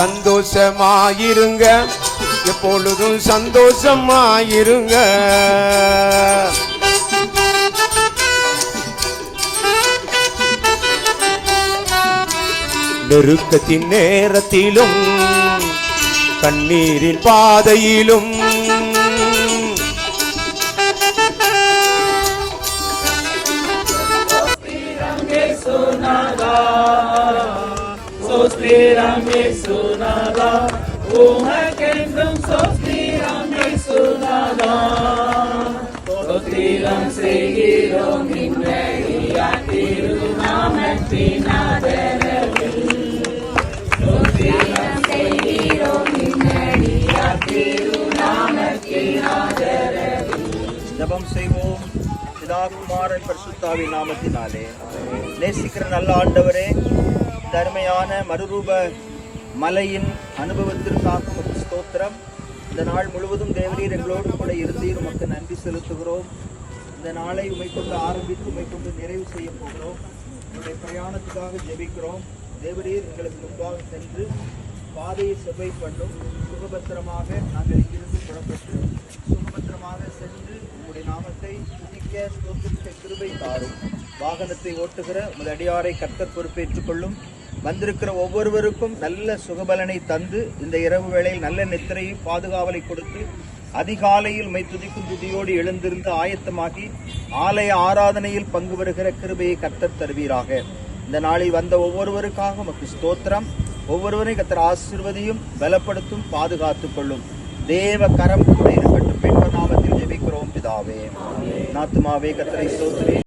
சந்தோஷமாயிருங்க. எப்பொழுதும் சந்தோஷமாயிருங்க. நெருக்கத்தின் நேரத்திலும் கண்ணீரின் பாதையிலும். சோஸ்திரம் இயேசுநாதா உமக்கென்றும் சோஸ்திரம் இயேசுநாதா சோஸ்திரம் செய்கிறோம் இன்னையா திருநாமத்தின் ஆதரவில் சோஸ்திரம் செய்கிறோம் இன்னையா திருநாமத்தின் ஆதரவில் ஜெபம் செய்வோம். பிதா குமாரன் பரிசுத்தாவின் நாமத்தினாலே. நேசிக்கிற நல்ல ஆண்டவரே தருமையான மறுரூப மலையின் அனுபவத்திற்காக ஒரு ஸ்தோத்திரம். இந்த நாள் முழுவதும் தேவரீர் எங்களோடு கூட இருந்தீர் உமக்கு நன்றி செலுத்துகிறோம். இந்த நாளை உமை கொண்டு ஆரம்பித்து உமை கொண்டு நிறைவு செய்ய போகிறோம். உங்களுடைய பிரயாணத்துக்காக ஜெபிக்கிறோம். தேவரீர் எங்களுக்கு முன்பாக சென்று பாதையை செவ்வை பண்ணும். சுகபத்திரமாக நாங்கள் இங்கிருந்து புறப்பட்டு சுகபத்திரமாக சென்று உங்களுடைய நாமத்தை துதிக்க ஸ்தோத்திரிக்க கிருபை தாரும். வாகனத்தை ஓட்டுகிற உமது அடியாரை கர்த்தர் பொறுப்பேற்றுக் கொள்ளும். வந்திருக்கிற ஒவ்வொருவருக்கும் நல்ல சுகபலனை தந்து இந்த இரவு வேளையில் நல்ல நித்திரையை பாதுகாவலை கொடுத்து அதிகாலையில் மை துதிக்கும் துதியோடு எழுந்திருந்து ஆயத்தமாகி ஆலய ஆராதனையில் பங்கு வருகிற கிருபையை கத்தர் தருவீராக. இந்த நாளில் வந்த ஒவ்வொருவருக்காக உமக்கு ஸ்தோத்திரம். ஒவ்வொருவரையும் கத்தர் ஆசிர்வதியும் பலப்படுத்தும் பாதுகாத்துக் கொள்ளும். தேவ கரம் கூட இருக்கட்டும். பெண்ப நாமத்தில் ஜெபிக்கிறோம் பிதாவே. நாத்துமாவே கத்தரை ஸ்தோத்திரி.